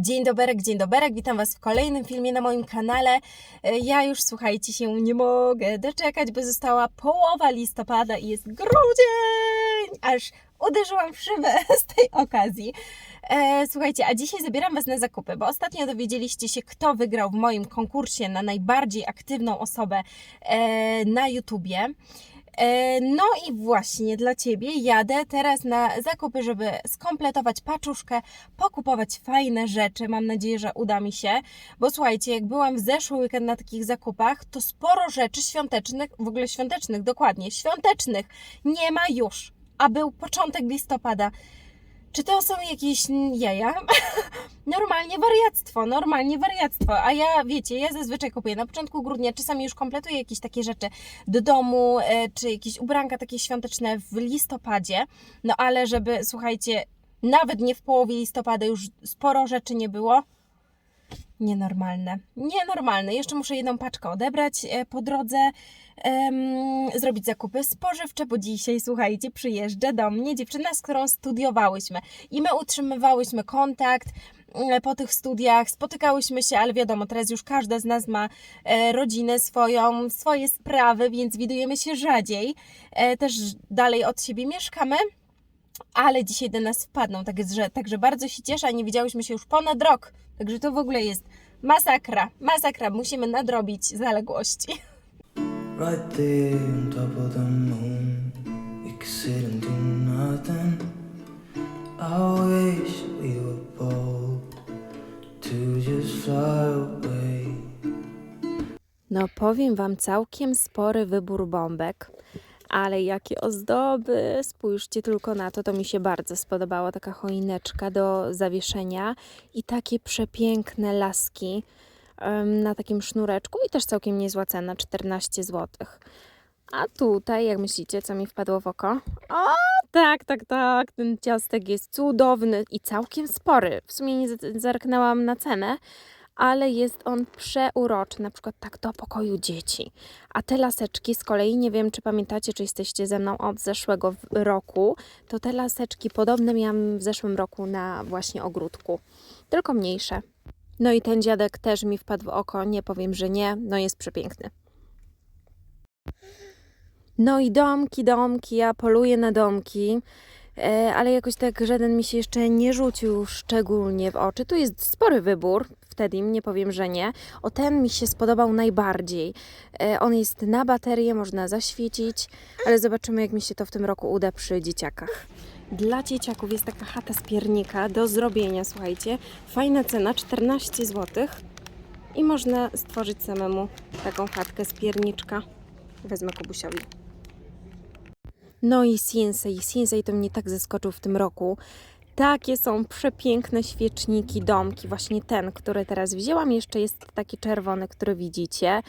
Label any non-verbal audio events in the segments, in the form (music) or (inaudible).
Dzień doberek, dzień doberek, witam Was w kolejnym filmie na moim kanale. E, Ja już, słuchajcie, się nie mogę doczekać, bo została połowa listopada i jest grudzień! Aż uderzyłam w szybę (laughs) z tej okazji. E, słuchajcie, a dzisiaj zabieram Was na zakupy, bo ostatnio dowiedzieliście się, kto wygrał w moim konkursie na najbardziej aktywną osobę e, na YouTubie. E, No i właśnie dla Ciebie jadę teraz na zakupy, żeby skompletować paczuszkę, pokupować fajne rzeczy. Mam nadzieję, że uda mi się, bo słuchajcie, jak byłam w zeszły weekend na takich zakupach, to sporo rzeczy świątecznych, w ogóle świątecznych, dokładnie, świątecznych nie ma już, a był początek listopada. Czy to są jakieś jaja? (laughs) normalnie wariactwo, normalnie wariactwo. A ja, wiecie, ja zazwyczaj kupuję na początku grudnia, czasami już kompletuję jakieś takie rzeczy do domu, e, czy jakieś ubranka takie świąteczne w listopadzie. No ale żeby, słuchajcie, nawet nie w połowie listopada już sporo rzeczy nie było. Nienormalne. Nienormalne. Jeszcze muszę jedną paczkę odebrać e, po drodze, zrobić zakupy spożywcze, bo dzisiaj, słuchajcie, przyjeżdża do mnie dziewczyna, z którą studiowałyśmy i my utrzymywałyśmy kontakt mm, po tych studiach, spotykałyśmy się, ale wiadomo, teraz już każda z nas ma e, rodzinę swoją, swoje sprawy, więc widujemy się rzadziej. E, też dalej od siebie mieszkamy ale dzisiaj do nas wpadną, także, także bardzo się cieszę, a nie widziałyśmy się już ponad rok, także to w ogóle jest masakra, masakra, musimy nadrobić zaległości. Right there on top of the moon, we could sit and do nothing. I wish we were bold to just fly away. No powiem Wam, całkiem spory wybór bombek, ale jakie ozdoby, spójrzcie tylko na to, to mi się bardzo spodobała taka choineczka do zawieszenia i takie przepiękne laski em, na takim sznureczku i też całkiem niezła cena, 14 zł. A tutaj, jak myślicie, co mi wpadło w oko? O, tak, tak, tak, ten ciastek jest cudowny i całkiem spory. W sumie nie zerknęłam na cenę, ale jest on przeuroczy, na przykład tak do pokoju dzieci. A te laseczki z kolei, nie wiem czy pamiętacie, czy jesteście ze mną od zeszłego roku, to te laseczki podobne miałam w zeszłym roku na właśnie ogródku, tylko mniejsze. No i ten dziadek też mi wpadł w oko, nie powiem, że nie, no jest przepiękny. No i domki, domki, ja poluję na domki, ale jakoś tak żaden mi się jeszcze nie rzucił szczególnie w oczy. Tu jest spory wybór, wtedy nie powiem, że nie. O ten mi się spodobał najbardziej. E, On jest na baterię, można zaświecić, ale zobaczymy, jak mi się to w tym roku uda przy dzieciakach. Dla dzieciaków jest taka chata z piernika do zrobienia, słuchajcie. Fajna cena, 14 zł. I można stworzyć samemu taką chatkę z pierniczka. Wezmę Kubusiowi. No i Sinsei. Sinsei to mnie tak zaskoczył w tym roku. Takie są przepiękne świeczniki, domki. Właśnie ten, który teraz wzięłam, jeszcze jest taki czerwony, który widzicie.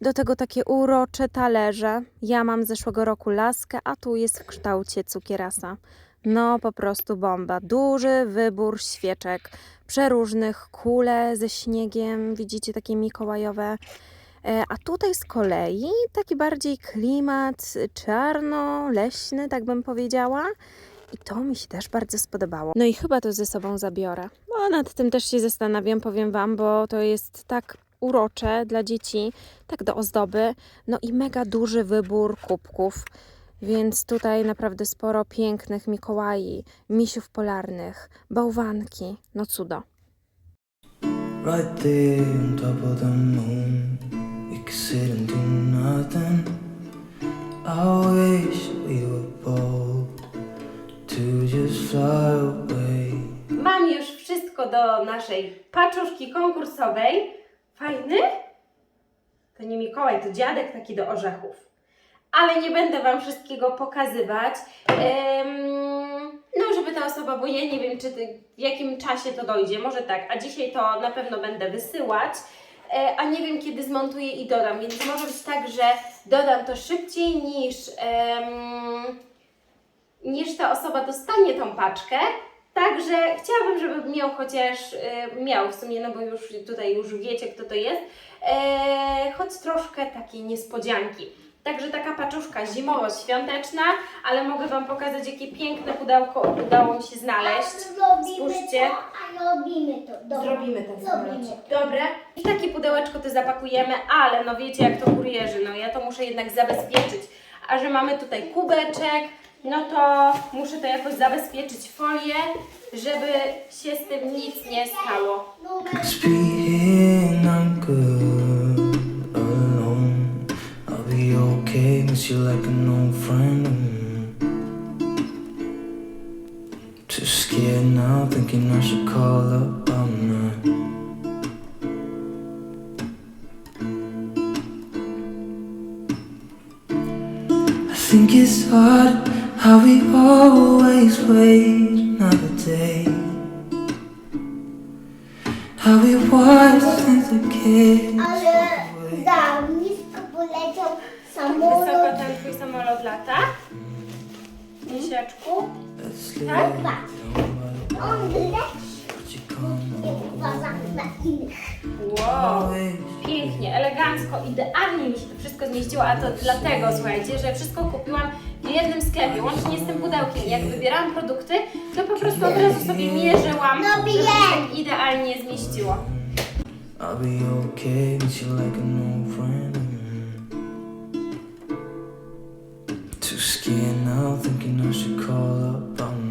Do tego takie urocze talerze. Ja mam z zeszłego roku laskę, a tu jest w kształcie cukierasa. No po prostu bomba. Duży wybór świeczek, przeróżnych, kule ze śniegiem, widzicie takie mikołajowe. E, A tutaj z kolei taki bardziej klimat czarno-leśny, tak bym powiedziała. I to mi się też bardzo spodobało. No i chyba to ze sobą zabiorę. No, nad tym też się zastanawiam, powiem Wam, bo to jest tak urocze dla dzieci, tak do ozdoby. No i mega duży wybór kubków. Więc tutaj naprawdę sporo pięknych Mikołai, misiów polarnych, bałwanki. No cudo. Right there on top of the moon, could sit and do nothing. I wish we were bold to just fly away. Mam już wszystko do naszej paczuszki konkursowej. Fajny? To nie Mikołaj, to dziadek taki do orzechów. Ale nie będę Wam wszystkiego pokazywać. No, żeby ta osoba, bo ja nie wiem, czy ty, w jakim czasie to dojdzie. Może tak, a dzisiaj to na pewno będę wysyłać. E, a nie wiem, kiedy zmontuję i dodam, więc może być tak, że dodam to szybciej niż. em, niż ta osoba dostanie tą paczkę. Także chciałabym, żeby miał chociaż, e, miał w sumie, no bo już tutaj już wiecie, kto to jest, e, choć troszkę takiej niespodzianki. Także taka paczuszka zimowo-świąteczna, ale mogę Wam pokazać, jakie piękne pudełko udało mi się znaleźć. Zrobimy Spójrzcie. to, a robimy to. Dobra. Zrobimy ten Zrobimy to. Dobre. I takie pudełeczko to zapakujemy, ale no wiecie jak to kurierzy, no ja to muszę jednak zabezpieczyć. A że mamy tutaj kubeczek, no to muszę to jakoś zabezpieczyć folię, żeby się z tym nic nie stało. We always wait another day. How we watch since a kid. Ale za nisko poleciał samolot. Wysoko ten twój samolot lata? Misiaczku? Let's Tak? live. Patrz, Nobody on leci but you come w bazach dla innych. Wow. always. Pięknie, elegancko, idealnie mi się to wszystko zmieściło, a to dlatego, słuchajcie, że wszystko kupiłam w jednym sklepie, łącznie z tym pudełkiem. Jak wybierałam produkty, to po prostu od razu sobie mierzyłam, No żeby się tak idealnie zmieściło. I'll be okay, miss you like an old friend. Too scared now, thinking I should call up all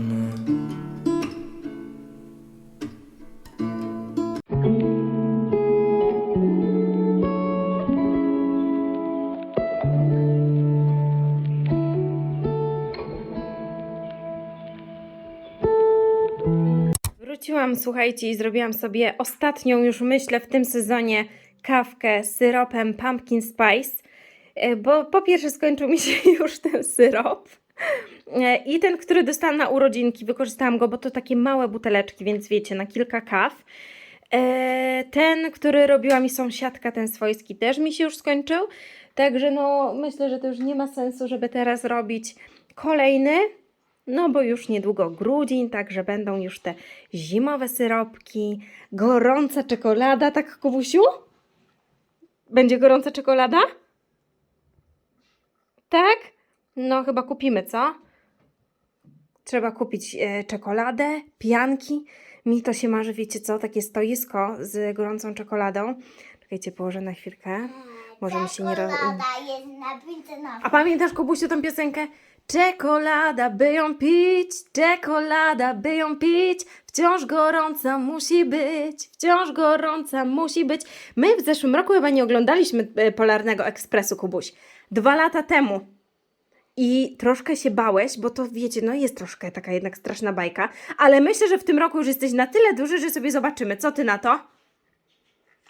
Słuchajcie, i zrobiłam sobie ostatnią już myślę w tym sezonie kawkę z syropem pumpkin spice, e, bo po pierwsze skończył mi się (laughs) już ten syrop e, i ten, który dostałam na urodzinki, wykorzystałam go, bo to takie małe buteleczki, więc wiecie, na kilka kaw. E, Ten, który robiła mi sąsiadka, ten swojski, też mi się już skończył, także no myślę, że to już nie ma sensu, żeby teraz robić kolejny. No bo już niedługo grudzień, także będą już te zimowe syropki, gorąca czekolada, tak Kubusiu? Będzie gorąca czekolada? Tak? No chyba kupimy, co? Trzeba kupić e, czekoladę, pianki. Mi to się marzy, wiecie co, takie stoisko z gorącą czekoladą. Czekajcie, położę na chwilkę. Może mi się nie. Czekolada jest napisana. A pamiętasz, Kubusiu, tą piosenkę? Czekolada, by ją pić, czekolada, by ją pić, wciąż gorąca musi być, wciąż gorąca musi być. My w zeszłym roku chyba nie oglądaliśmy e, Polarnego Ekspresu, Kubuś. Dwa lata temu. I troszkę się bałeś, bo to wiecie, no jest troszkę taka jednak straszna bajka, ale myślę, że w tym roku już jesteś na tyle duży, że sobie zobaczymy. Co ty na to?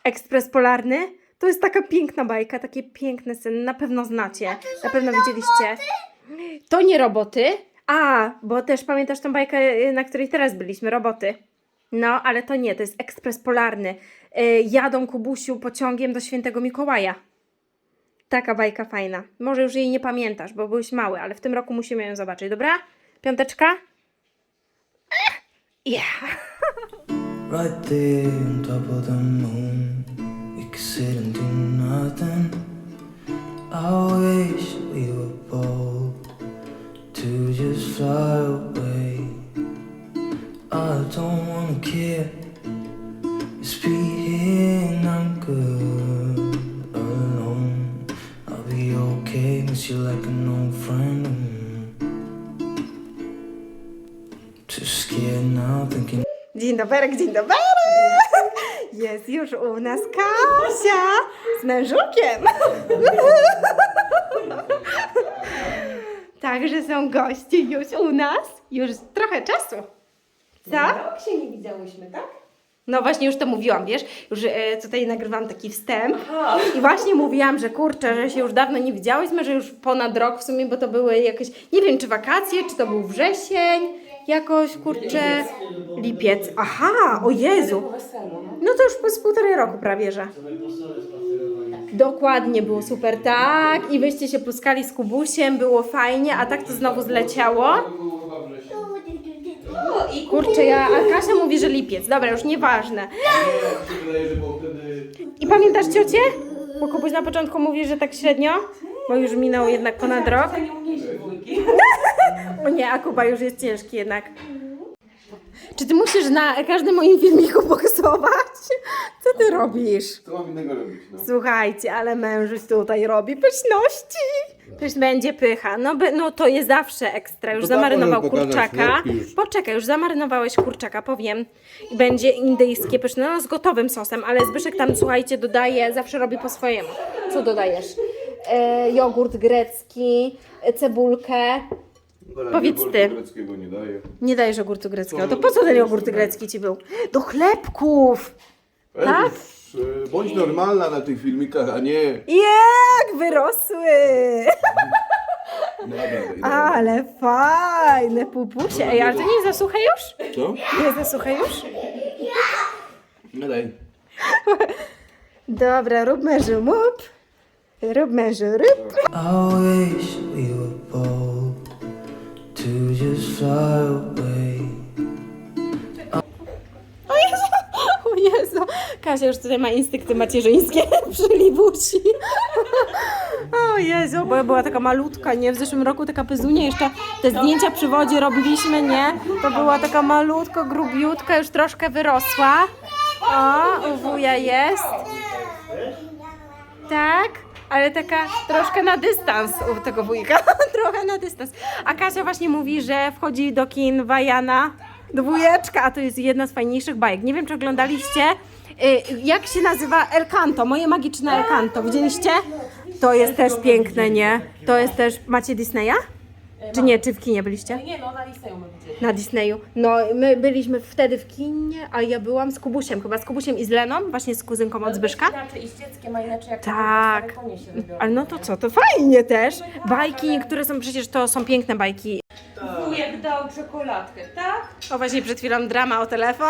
Ekspres Polarny? To jest taka piękna bajka, takie piękne sceny, na pewno znacie, na pewno widzieliście. To nie roboty. A, bo też pamiętasz tą bajkę, y, na której teraz byliśmy, roboty. No, ale to nie, to jest ekspres polarny. Y, jadą Kubusiu pociągiem do świętego Mikołaja. Taka bajka fajna. Może już jej nie pamiętasz, bo byłeś mały, ale w tym roku musimy ją zobaczyć, dobra? Piąteczka? (laughs) Yeah. Right there on top of the moon, we could sit and do nothing. I wish we were bold to just fly away. I don't wanna care, just be here and I'm good alone. I'll be okay, miss you like an old friend. Too scared now, thinking. Dzień dobry, dzień dobry! (laughs) Jest już u nas Kasia z mężukiem. (laughs) Także są goście już u nas. Już trochę czasu. Co? Rok się nie widziałyśmy, tak? No właśnie już to mówiłam, wiesz? Już e, tutaj nagrywam taki wstęp. Aha. I właśnie mówiłam, że kurczę, że się już dawno nie widziałyśmy, że już ponad rok w sumie, bo to były jakieś, nie wiem czy wakacje, czy to był wrzesień, jakoś kurczę, lipiec. Aha, o Jezu. Po no. No to już z półtorej roku prawie, że. Dokładnie, było super, tak. I wyście się pluskali z Kubusiem, było fajnie, a tak to znowu zleciało. No Kurczę, ja, a Kasia mówi, że lipiec. Dobra, już nieważne. I pamiętasz ciocię? Bo Kubuś na początku mówi, że tak średnio. bo już minął jednak ponad rok. Dwójki. O nie, a Kuba już jest ciężki jednak. Czy ty musisz na każdym moim filmiku boksować? Co ty robisz? Co mam innego robić, no? Słuchajcie, ale mężuś tutaj robi pyszności. Też będzie pycha. No, by, no to jest zawsze ekstra. Już To zamarynował pokazać kurczaka. już. Poczekaj, już zamarynowałeś kurczaka, powiem. I będzie indyjskie pyszne, no z gotowym sosem, ale Zbyszek tam, słuchajcie, dodaje, zawsze robi po swojemu. Co dodajesz? E, jogurt grecki, e, cebulkę. Powiedz ty. greckiego nie daję. Nie dajesz jogurtu greckiego. To po co ten jogurt grecki ci był? Do chlebków! Tak? Już, e, Bądź normalna na tych filmikach, a nie... Jak wyrosły! No. Ale fajne pupusie. Ej, ale to nie jest za suche już? Co? Nie jest za suche już? Daj. Dobra, róbmy żumup. Róbmy żuryb. I wish we were to just fly away. O Jezu! O Jezu! Kasia już tutaj ma instynkty macierzyńskie (laughs) przy Libusi. O Jezu, bo była taka malutka, nie? W zeszłym roku taka pyzunia jeszcze te zdjęcia przy wodzie robiliśmy, nie? To była taka malutko, grubiutka, już troszkę wyrosła. O, u wuja jest. Tak, ale taka troszkę na dystans u tego wujka. (laughs) Trochę na dystans. A Kasia właśnie mówi, że wchodzi do kin Wajana, dwójeczka, a to jest jedna z fajniejszych bajek. Nie wiem, czy oglądaliście. Y, Jak się nazywa El Canto? Moje magiczne El Canto. Widzieliście? To jest też piękne, nie? To jest też... Macie Disneya? Czy nie? Czy w kinie byliście? Nie no, na ją widzieli. Na Disneyu. No, my byliśmy wtedy w kinie, a ja byłam z Kubusiem, chyba z Kubusiem i z Leną, właśnie z kuzynką od Zbyszka. Inaczej i z dzieckiem, a inaczej jak Tak. stare konie się wybiorą. Ale no to co, to fajnie też. Bajki niektóre są, przecież to są piękne bajki. Wujek dał czekoladkę, tak? O właśnie przed chwilą drama o telefon.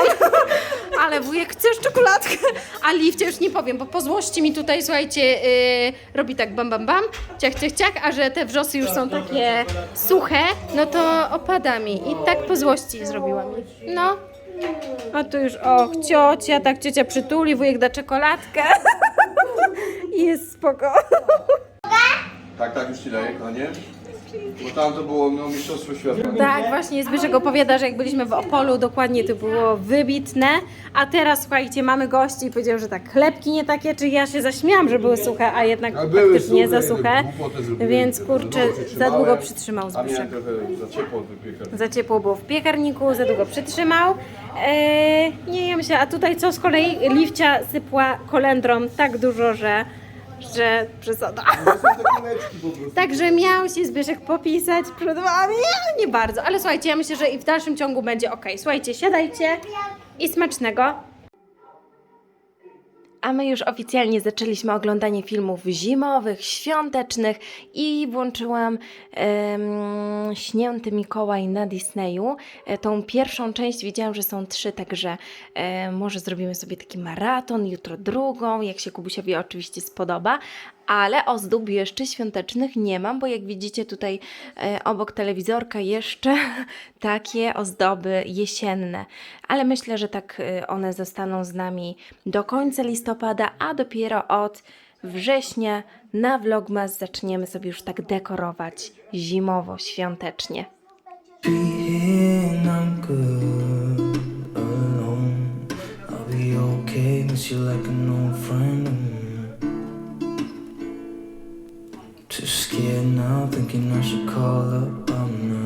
(laughs) Ale wujek, chcesz czekoladkę? A Liwcie już nie powiem, bo po złości mi tutaj, słuchajcie, yy, robi tak bam bam bam, ciach ciach ciach, a że te wrzosy już są takie suche, no to opada mi. I tak po złości zrobiła mi. No. A tu już, och, ciocia, tak ciocia przytuli, wujek da czekoladkę. (laughs) I jest spoko. Tak, tak, już ci daję, kochanie. Bo tam to było no, mistrzostwo świata. Tak, właśnie Zbyszek opowiada, że jak byliśmy w Opolu, dokładnie to było wybitne. A teraz, słuchajcie, mamy gości i powiedział, że tak, chlebki nie takie, czy ja się zaśmiałam, że były suche, a jednak A były faktycznie suche, za suche. głupotę zrobiłem. Więc Za kurczę, długo za przytrzymałem, długo przytrzymał A Zbyszek. miałem trochę za ciepło. Za ciepło było w piekarniku, za długo przytrzymał. Eee, nie jem się, a tutaj co z kolei Liwcia sypła kolendrą tak dużo, że, że przesada. Także miał się Zbyszek popisać przed wami, nie bardzo. Ale słuchajcie, ja myślę, że i w dalszym ciągu będzie ok. Słuchajcie, siadajcie i smacznego. A my już oficjalnie zaczęliśmy oglądanie filmów zimowych, świątecznych i włączyłam em, Śnięty Mikołaj na Disneyu. E, tą pierwszą część widziałam, że są trzy, także e, może zrobimy sobie taki maraton, jutro drugą, jak się Kubusiowi oczywiście spodoba ale ozdób jeszcze świątecznych nie mam, bo jak widzicie tutaj e, obok telewizorka jeszcze (laughs) takie ozdoby jesienne. Ale myślę, że tak e, one zostaną z nami do końca listopada, a dopiero od września na Vlogmas zaczniemy sobie już tak dekorować zimowo, świątecznie. Treating you like an old friend scared now, thinking I should call up. I'm